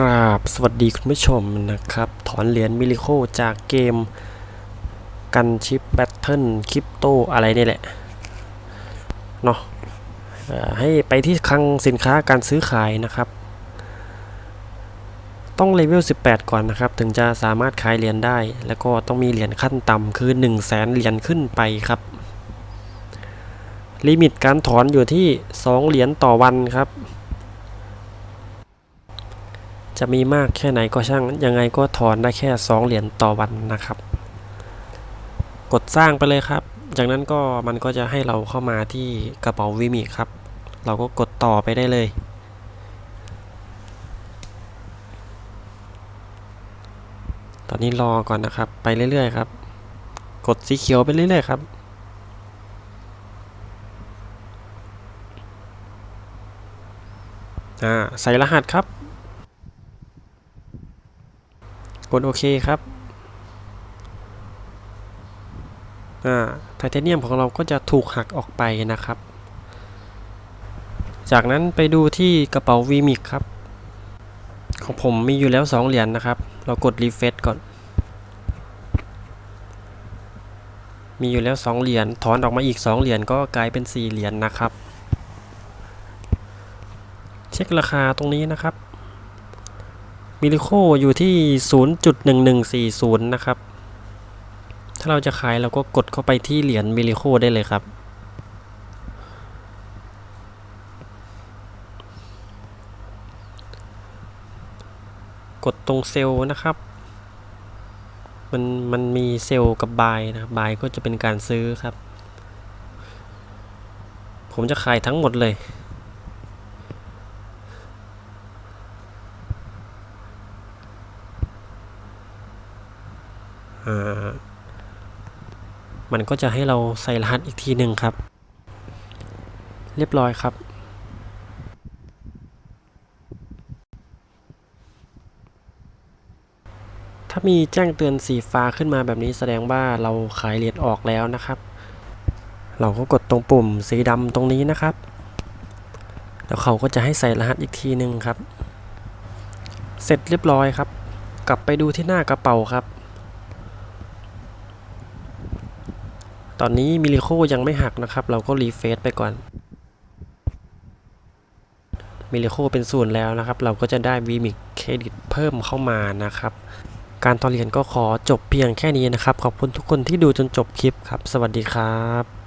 กราบสวัสดีคุณผู้ชมนะครับ ถอนเหรียญมิลิโคจากเกม กันชิปแบทเทิลคริปโตอะไรนี่แหละเนาะให้ไปที่คลังสินค้าการซื้อขายนะครับ ต้องเลเวล 18 ก่อนนะครับ ถึงจะสามารถขายเหรียญได้ แล้วก็ต้องมีเหรียญขั้นต่ำคือ 1 0 0 0 0แสนเหรียญขึ้นไปครับ ลิมิตการถอนอยู่ที่ 2 เหรียญต่อวันครับ จะมีมากแค่ไหนก็ช่าง ยังไงก็ถอนได้แค่ 2 เหรียญต่อวันนะครับ กดสร้างไปเลยครับ จากนั้นก็มันก็จะให้เราเข้ามาที่กระเป๋าวิมิครับ เราก็กดต่อไปได้เลย ตอนนี้รอก่อนนะครับ ไปเรื่อยๆครับ กดสีเขียวไปเรื่อยๆครับอ่าใส่รหัสครับ กดโอเคครับอ่าไทเทเนียมของเราก็จะถูกหักออกไปนะครับ จากนั้นไปดูที่กระเป๋า v m i x ครับ ของผมมีอยู่แล้ว 2 เหรียญนะครับ เรากดรีเฟซก่อน มีอยู่แล้ว 2 เหรียญ ถอนออกมาอีก 2 เหรียญก็กลายเป็น 4 เหรียญนะครับ เช็คราคาตรงนี้นะครับ มิลิโคอยู่ที่ 0.1140 นะครับ ถ้าเราจะขายเราก็กดเข้าไปที่เหรียญมิลิโคได้เลยครับ กดตรงเซลล์นะครับ มันมันมีเซลล์กับบายนะครับบายก็จะเป็นการซื้อครับ ผมจะขายทั้งหมดเลย มันก็จะให้เราใส่รหัสอีกทีหนึ่งครับ เรียบร้อยครับ ถ้ามีแจ้งเตือนสีฟ้าขึ้นมาแบบนี้แสดงว่าเราขายเหรียญออกแล้วนะครับ เราก็กดตรงปุ่มสีดำตรงนี้นะครับ แล้วเขาก็จะให้ใส่รหัสอีกทีหนึ่งครับ เสร็จเรียบร้อยครับ กลับไปดูที่หน้ากระเป๋าครับ ตอนนี้มิลิโคยังไม่หักนะครับ เราก็รีเฟซไปก่อนมิลิโคเป็นศูนย์แล้วนะครับ เราก็จะได้วีมิกเครดิตเพิ่มเข้ามานะครับ การตอนเรียนก็ขอจบเพียงแค่นี้นะครับ ขอบคุณทุกคนที่ดูจนจบคลิปครับ สวัสดีครับ